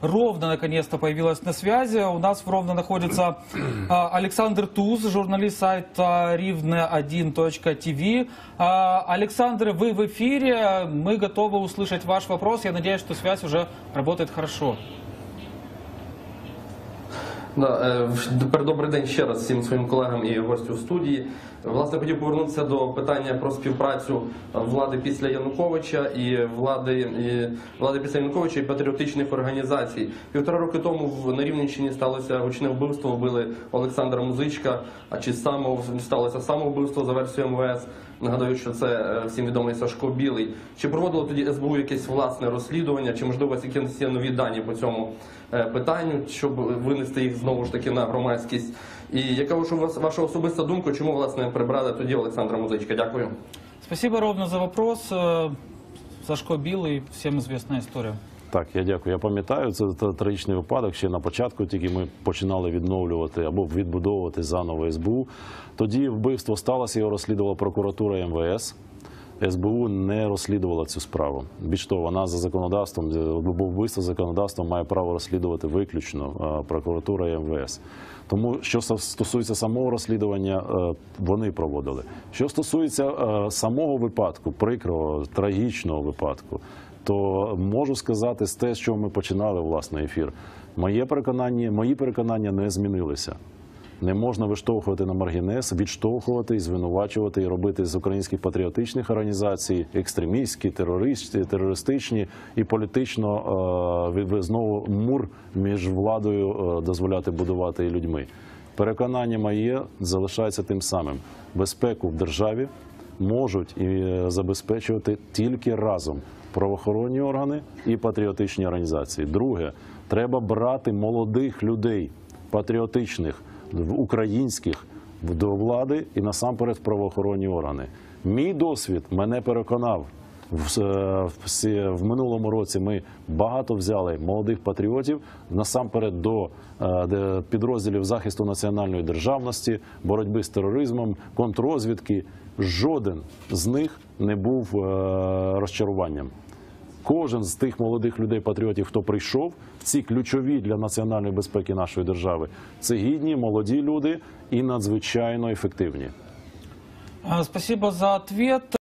Ровно наконец-то появилась на связи. У нас в Ровно находится а, Александр Туз, журналист сайта rivne1.tv. А, Александр, вы в эфире. Мы готовы услышать ваш вопрос. Я надеюсь, что связь уже работает хорошо. Е, тепер добрий день ще раз всім своїм колегам і гостю в студії. Власне, хотів повернутися до питання про співпрацю влади після Януковича і влади, і влади після Януковича і патріотичних організацій. Півтора роки тому на Рівненщині сталося гучне вбивство. Вбили Олександра Музичка. А чи само сталося самовбивство за версією МВС? Нагадаю, що це е, всім відомий Сашко Білий. Чи проводило тоді СБУ якесь власне розслідування? Чи можливо якісь нові дані по цьому е, питанню, щоб винести їх знову ж таки на громадськість? І яка ж у вас ваша особиста думка? Чому власне прибрали тоді Олександра Музичка? Дякую. Спасибо, Ровно, за вопрос. Э, Сашко Билый, всем известная история. Так, я дякую. Я пам'ятаю, це трагічний випадок. Ще на початку тільки ми починали відновлювати або відбудовувати заново СБУ. Тоді вбивство сталося, його розслідувала прокуратура МВС. СБУ не розслідувала цю справу. Більш того, вона за законодавством, е, бо вбивство законодавством має право розслідувати виключно е, прокуратура і МВС. Тому, що стосується самого розслідування, е, вони проводили. Що стосується е, самого випадку, прикрого, трагічного випадку, то можу сказати з те, з чого ми починали власне ефір. Моє переконання, мої переконання не змінилися. Не можна виштовхувати на маргінес, відштовхувати і звинувачувати і робити з українських патріотичних організацій екстремістські, терористичні, терористичні і політично е, знову мур між владою е, дозволяти будувати і людьми. Переконання моє залишається тим самим: безпеку в державі можуть і е, забезпечувати тільки разом правоохоронні органи і патріотичні організації. Друге, треба брати молодих людей, патріотичних, українських до влади і насамперед в правоохоронні органи. Мій досвід мене переконав. В, е, в, в минулому році ми багато взяли молодих патріотів насамперед до е, підрозділів захисту національної державності, боротьби з тероризмом, контррозвідки. Жоден з них не був е, розчаруванням. Кожен з тих молодих людей, патріотів, хто прийшов ці ключові для національної безпеки нашої держави, це гідні, молоді люди і надзвичайно ефективні. Спасибо за ответ.